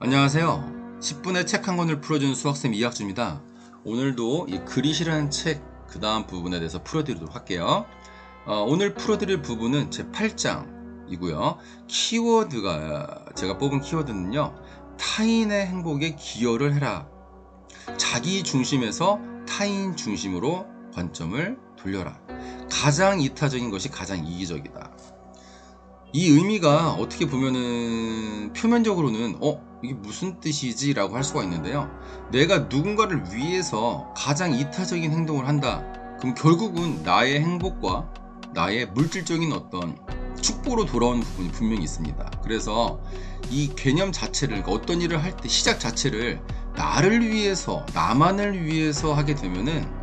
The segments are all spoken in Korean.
안녕하세요. 10분에 책한 권을 풀어주는 수학쌤 이학주입니다. 오늘도 이 그릿이라는 책 그 다음 부분에 대해서 풀어드리도록 할게요. 어, 오늘 풀어드릴 부분은 제 8장이고요. 키워드가 제가 뽑은 키워드는요. 타인의 행복에 기여를 해라. 자기 중심에서 타인 중심으로 관점을 돌려라. 가장 이타적인 것이 가장 이기적이다. 이 의미가 어떻게 보면은 표면적으로는 어 이게 무슨 뜻이지 라고 할 수가 있는데요. 내가 누군가를 위해서 가장 이타적인 행동을 한다. 그럼 결국은 나의 행복과 나의 물질적인 어떤 축복으로 돌아오는 부분이 분명히 있습니다. 그래서 이 개념 자체를 어떤 일을 할 때 시작 자체를 나를 위해서 나만을 위해서 하게 되면은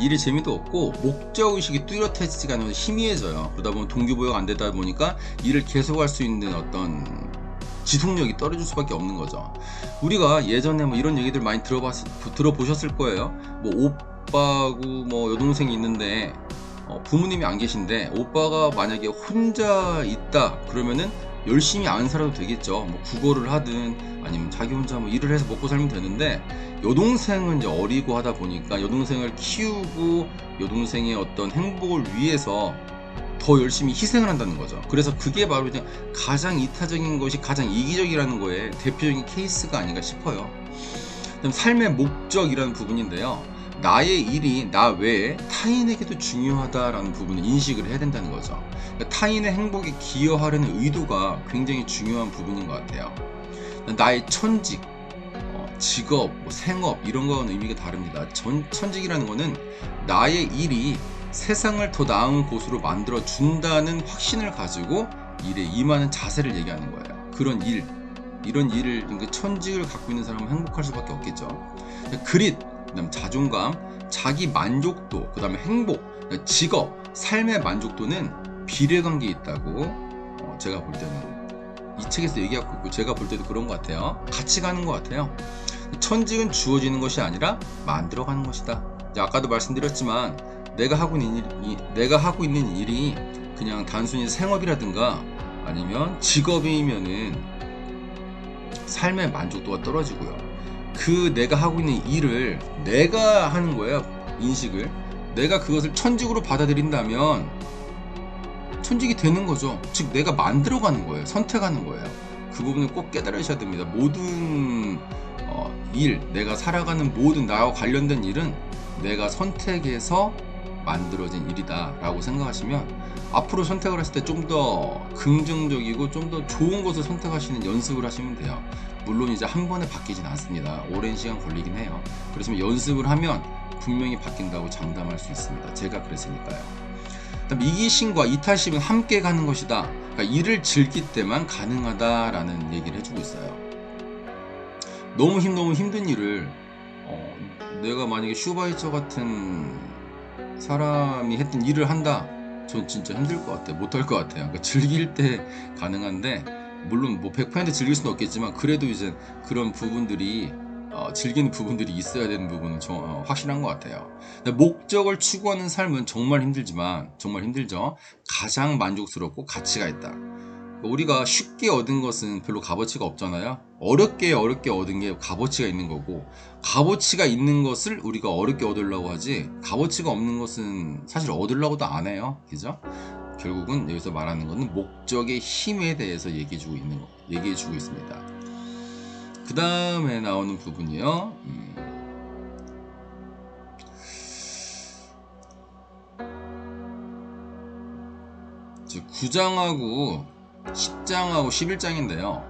일이 재미도 없고 목적의식이 뚜렷해지지가 않으면 희미해져요. 그러다 보면 동기부여가 안 되다 보니까 일을 계속할 수 있는 어떤 지속력이 떨어질 수밖에 없는 거죠. 우리가 예전에 뭐 이런 얘기들 많이 들어봤, 들어보셨을 거예요. 뭐 오빠고 뭐 여동생이 있는데 어, 부모님이 안 계신데 오빠가 만약에 혼자 있다 그러면은 열심히 안 살아도 되겠죠. 뭐 국어를 하든 아니면 자기 혼자 뭐 일을 해서 먹고 살면 되는데 여동생은 이제 어리고 하다 보니까 여동생을 키우고 여동생의 어떤 행복을 위해서 더 열심히 희생을 한다는 거죠. 그래서 그게 바로 그냥 가장 이타적인 것이 가장 이기적이라는 거에 대표적인 케이스가 아닌가 싶어요. 그럼 삶의 목적이라는 부분인데요. 나의 일이 나 외에 타인에게도 중요하다라는 부분을 인식을 해야 된다는 거죠. 그러니까 타인의 행복에 기여하려는 의도가 굉장히 중요한 부분인 것 같아요. 나의 천직, 어, 직업, 뭐 생업 이런 거와는 의미가 다릅니다. 전, 천직이라는 거는 나의 일이 세상을 더 나은 곳으로 만들어 준다는 확신을 가지고 일에 임하는 자세를 얘기하는 거예요. 그런 일, 이런 일을 그러니까 천직을 갖고 있는 사람은 행복할 수밖에 없겠죠. 그릿, 그다음 자존감, 자기 만족도, 그다음에 행복, 직업, 삶의 만족도는 비례관계에 있다고 어, 제가 볼 때는 이 책에서 얘기하고 있고 제가 볼 때도 그런 것 같아요. 같이 가는 것 같아요. 천직은 주어지는 것이 아니라 만들어가는 것이다. 아까도 말씀드렸지만 내가 하고 있는 일이 내가 하고 있는 일이 그냥 단순히 생업이라든가 아니면 직업이면은 삶의 만족도가 떨어지고요. 그 내가 하고 있는 일을 내가 하는 거예요. 인식을. 내가 그것을 천직으로 받아들인다면 천직이 되는 거죠. 즉 내가 만들어 가는 거예요. 선택하는 거예요. 그 부분을 꼭 깨달으셔야 됩니다. 모든 어, 일, 내가 살아가는 모든 나와 관련된 일은 내가 선택해서 만들어진 일이다라고 생각하시면 앞으로 선택을 했을 때 좀 더 긍정적이고 좀 더 좋은 것을 선택하시는 연습을 하시면 돼요. 물론 이제 한 번에 바뀌진 않습니다. 오랜 시간 걸리긴 해요. 그렇지만 연습을 하면 분명히 바뀐다고 장담할 수 있습니다. 제가 그랬으니까요. 그다음 이기심과 이탈심은 함께 가는 것이다. 그러니까 일을 즐길 때만 가능하다라는 얘기를 해주고 있어요. 너무 힘 너무 힘든 일을 어, 내가 만약에 슈바이처 같은 사람이 했던 일을 한다. 전 진짜 힘들 것 같아요. 못할 것 같아요. 그러니까 즐길 때 가능한데 물론 뭐 100% 즐길 수는 없겠지만 그래도 이제 그런 부분들이 어, 즐기는 부분들이 있어야 되는 부분은 좀, 어, 확실한 것 같아요. 목적을 추구하는 삶은 정말 힘들지만 정말 힘들죠. 가장 만족스럽고 가치가 있다. 우리가 쉽게 얻은 것은 별로 값어치가 없잖아요. 어렵게 어렵게 얻은 게 값어치가 있는 거고 값어치가 있는 것을 우리가 어렵게 얻으려고 하지 값어치가 없는 것은 사실 얻으려고도 안 해요. 그죠? 결국은 여기서 말하는 것은 목적의 힘에 대해서 얘기해주고 있는 거, 얘기해주고 있습니다. 그 다음에 나오는 부분이요. 음. 이제 9장하고 10장하고 11장인데요.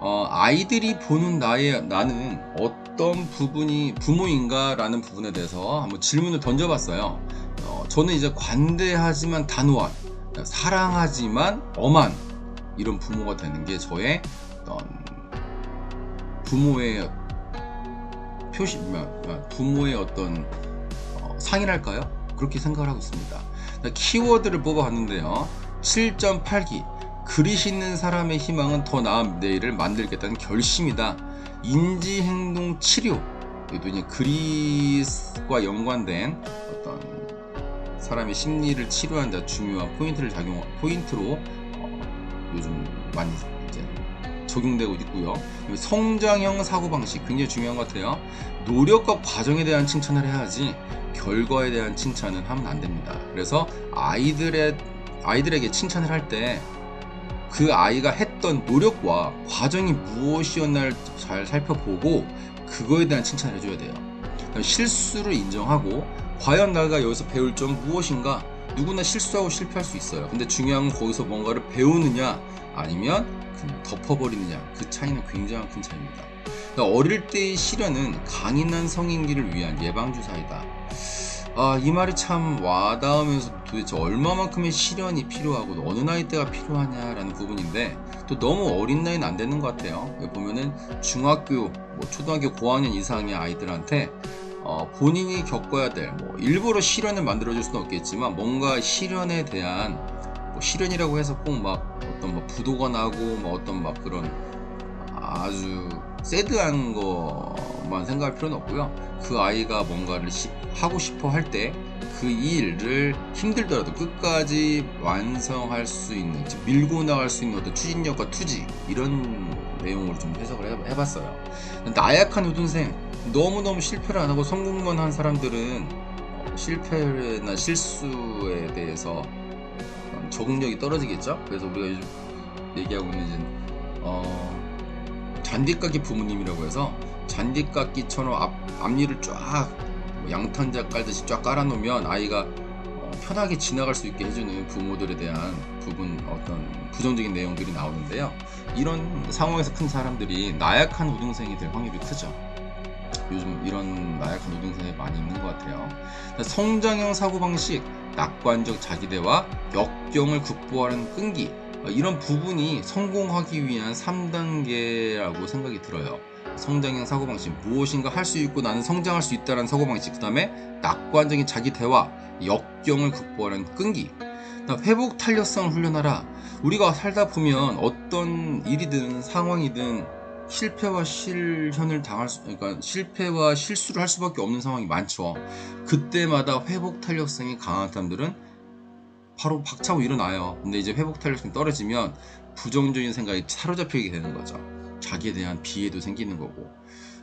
어, 아이들이 보는 나의 나는 어떤 부분이 부모인가 라는 부분에 대해서 한번 질문을 던져봤어요. 어, 저는 이제 관대하지만 단호한, 사랑하지만 엄한 이런 부모가 되는 게 저의 어떤 부모의 표시, 뭐, 부모의 어떤 어, 상이랄까요? 그렇게 생각을 하고 있습니다. 키워드를 뽑아봤는데요. 7.8기 그릿 있는 사람의 희망은 더 나은 내일을 만들겠다는 결심이다. 인지행동 치료 이것도 이제 그릿과 연관된 어떤 사람의 심리를 데 중요한 포인트를 작용 포인트로 어, 요즘 많이 이제 적용되고 있고요. 성장형 사고 방식 굉장히 중요한 것 같아요. 노력과 과정에 대한 칭찬을 해야지 결과에 대한 칭찬은 하면 안 됩니다. 그래서 아이들의 아이들에게 칭찬을 할때 그 아이가 했던 노력과 과정이 무엇이었나를 잘 살펴보고 그거에 대한 칭찬을 해줘야 돼요. 실수를 인정하고 과연 내가 여기서 배울 점 무엇인가 누구나 실수하고 실패할 수 있어요. 근데 중요한 건 거기서 뭔가를 배우느냐 아니면 그냥 덮어버리느냐 그 차이는 굉장히 큰 차이입니다. 그러니까 어릴 때의 시련은 강인한 성인기를 위한 예방주사이다. 아, 이 말이 참 와닿으면서 도대체 얼마만큼의 시련이 필요하고 어느 나이 때가 필요하냐라는 부분인데 또 너무 어린 나이는 안 되는 것 같아요. 보면은 중학교, 뭐 초등학교 고학년 이상의 아이들한테 어, 본인이 겪어야 될, 뭐, 일부러 시련을 만들어줄 수는 없겠지만, 뭔가 시련에 대한, 뭐, 시련이라고 해서 꼭 막, 어떤 뭐, 부도가 나고, 뭐, 어떤 막 그런 아주 새드한 것만 생각할 필요는 없고요. 그 아이가 뭔가를 시- 하고 싶어 할 때, 그 일을 힘들더라도 끝까지 완성할 수 있는, 즉, 밀고 나갈 수 있는 어떤 추진력과 투지, 이런 내용으로 좀 해석을 해- 해봤어요. 나약한 우등생, 너무너무 실패를 안 하고 성공만 한 사람들은 어, 실패나 실수에 대해서 어, 적응력이 떨어지겠죠. 그래서 우리가 요즘 얘기하고 있는 이제 어, 잔디깎기 부모님이라고 해서 잔디깎기처럼 앞, 앞니를 쫙뭐 양탄자 깔듯이 쫙 깔아놓으면 아이가 어, 편하게 지나갈 수 있게 해주는 부모들에 대한 부분 어떤 부정적인 내용들이 나오는데요. 이런 상황에서 큰 사람들이 나약한 우등생이 될 확률이 크죠. 요즘 이런 나약한 우등생이 많이 있는 것 같아요. 성장형 사고방식, 낙관적 자기대화, 역경을 극복하는 끈기 어, 이런 부분이 성공하기 위한 3단계라고 생각이 들어요. 성장형 사고방식 무엇인가 할 수 있고 나는 성장할 수 있다는 사고방식 그 다음에 낙관적인 자기 대화 역경을 극복하는 끈기. 회복 탄력성을 훈련하라. 우리가 살다 보면 어떤 일이든 상황이든 실패와 실현을 당할 수 그러니까 실패와 실수를 할 수밖에 없는 상황이 많죠. 그때마다 회복 탄력성이 강한 사람들은 바로 박차고 일어나요. 근데 이제 회복 탄력성이 떨어지면 부정적인 생각이 사로잡히게 되는 거죠. 자기에 대한 비애도 생기는 거고.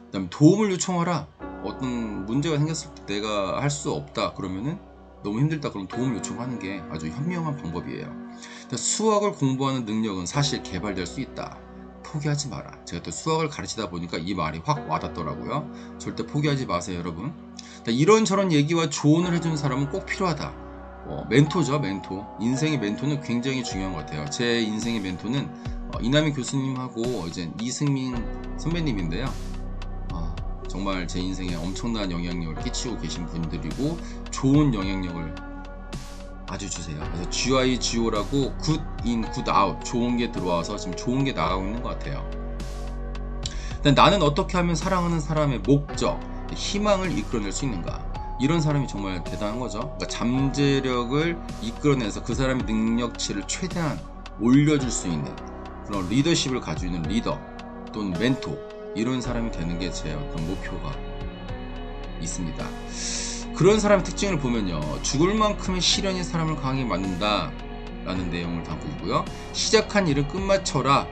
그 다음에 도움을 요청하라. 어떤 문제가 생겼을 때 내가 할 수 없다 그러면은 너무 힘들다 그럼 도움을 요청하는 게 아주 현명한 방법이에요. 그러니까 수학을 공부하는 능력은 사실 개발될 수 있다. 포기하지 마라. 제가 또 수학을 가르치다 보니까 이 말이 확 와닿더라고요. 절대 포기하지 마세요 여러분. 그러니까 이런저런 얘기와 조언을 해주는 사람은 꼭 필요하다 어, 멘토죠 멘토 인생의 멘토는 굉장히 중요한 것 같아요 제 인생의 멘토는 어, 이남희 교수님하고 이제 이승민 선배님인데요. 아, 정말 제 인생에 엄청난 영향력을 끼치고 계신 분들이고 좋은 영향력을 아주 주세요. 그래서 GI, GO라고 굿 인, 굿 아웃 좋은 게 들어와서 지금 좋은 게 나가고 있는 것 같아요. 나는 어떻게 하면 사랑하는 사람의 목적, 희망을 이끌어낼 수 있는가? 이런 사람이 정말 대단한 거죠. 그러니까 잠재력을 이끌어내서 그 사람의 능력치를 최대한 올려줄 수 있는 그런 리더십을 가지고 있는 리더 또는 멘토 이런 사람이 되는 게 제 어떤 목표가 있습니다. 그런 사람의 특징을 보면요. 죽을 만큼의 시련이 사람을 강하게 만든다 라는 내용을 담고 있고요. 시작한 일을 끝마쳐라.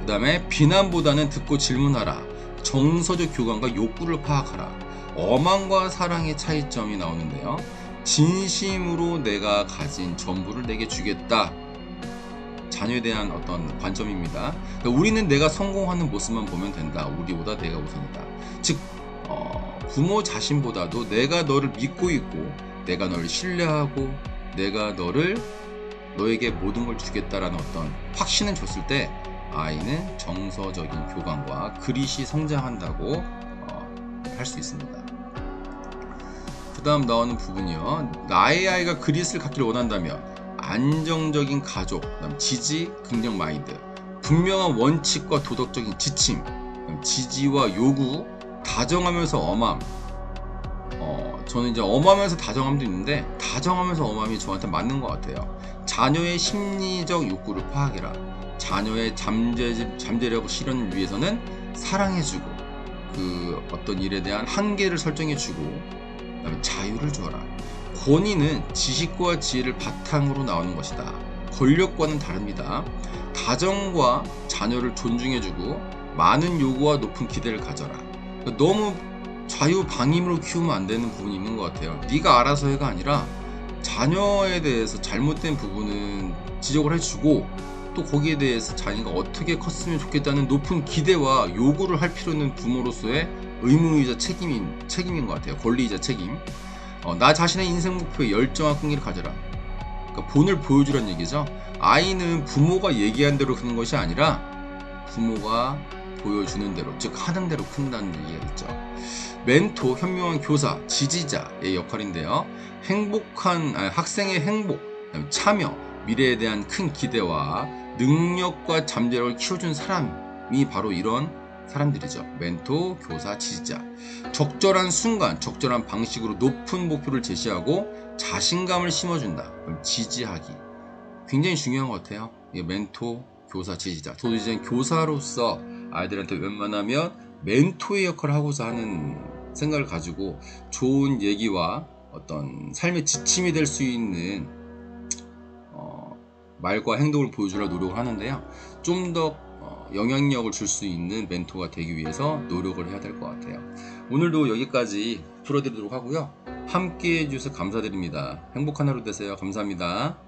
그 다음에 비난보다는 듣고 질문하라. 정서적 교감과 욕구를 파악하라. 어망과 사랑의 차이점이 나오는데요. 진심으로 내가 가진 전부를 내게 주겠다. 자녀에 대한 어떤 관점입니다. 그러니까 우리는 내가 성공하는 모습만 보면 된다. 우리보다 내가 우선이다. 즉, 어, 부모 자신보다도 내가 너를 믿고 있고, 내가 너를 신뢰하고, 내가 너를 너에게 모든 걸 주겠다라는 어떤 확신을 줬을 때 아이는 정서적인 교감과 그릿이 성장한다고 어, 할 수 있습니다. 그 다음 나오는 부분이요. 나의 아이가 그릿을 갖기를 원한다면 안정적인 가족, 지지, 긍정 마인드, 분명한 원칙과 도덕적인 지침, 지지와 요구, 다정하면서 엄함. 어, 저는 이제 엄하면서 다정함도 있는데 다정하면서 엄함이 저한테 맞는 것 같아요. 자녀의 심리적 욕구를 파악해라. 자녀의 잠재, 잠재력 실현을 위해서는 사랑해주고 그 어떤 일에 대한 한계를 설정해주고 그다음에 자유를 주어라. 권위는 지식과 지혜를 바탕으로 나오는 것이다. 권력과는 다릅니다. 가정과 자녀를 존중해주고 많은 요구와 높은 기대를 가져라. 그러니까 너무 자유방임으로 키우면 안 되는 부분이 있는 것 같아요. 네가 알아서 해가 아니라 자녀에 대해서 잘못된 부분은 지적을 해주고 또 거기에 대해서 자기가 어떻게 컸으면 좋겠다는 높은 기대와 요구를 할 필요는 부모로서의 의무이자 책임인 책임인 것 같아요. 권리이자 책임. 어, 나 자신의 인생 목표에 열정과 끈기를 가져라. 그러니까 본을 보여주란 얘기죠. 아이는 부모가 얘기한 대로 크는 것이 아니라 부모가 보여주는 대로, 즉 하는 대로 큰다는 얘기가 있죠. 멘토, 현명한 교사, 지지자의 역할인데요. 행복한 아니, 학생의 행복, 참여, 미래에 대한 큰 기대와 능력과 잠재력을 키워준 사람이 바로 이런 사람들이죠. 멘토, 교사, 지지자. 적절한 순간, 적절한 방식으로 높은 목표를 제시하고 자신감을 심어준다. 지지하기. 굉장히 중요한 것 같아요. 멘토, 교사, 지지자. 저도 이제 교사로서 아이들한테 웬만하면 멘토의 역할을 하고자 하는 생각을 가지고 좋은 얘기와 어떤 삶의 지침이 될 수 있는 어, 말과 행동을 보여주려 노력을 하는데요. 좀더 어, 영향력을 줄 수 있는 멘토가 되기 위해서 노력을 해야 될 것 같아요. 오늘도 여기까지 풀어드리도록 하고요. 함께 해주셔서 감사드립니다. 행복한 하루 되세요. 감사합니다.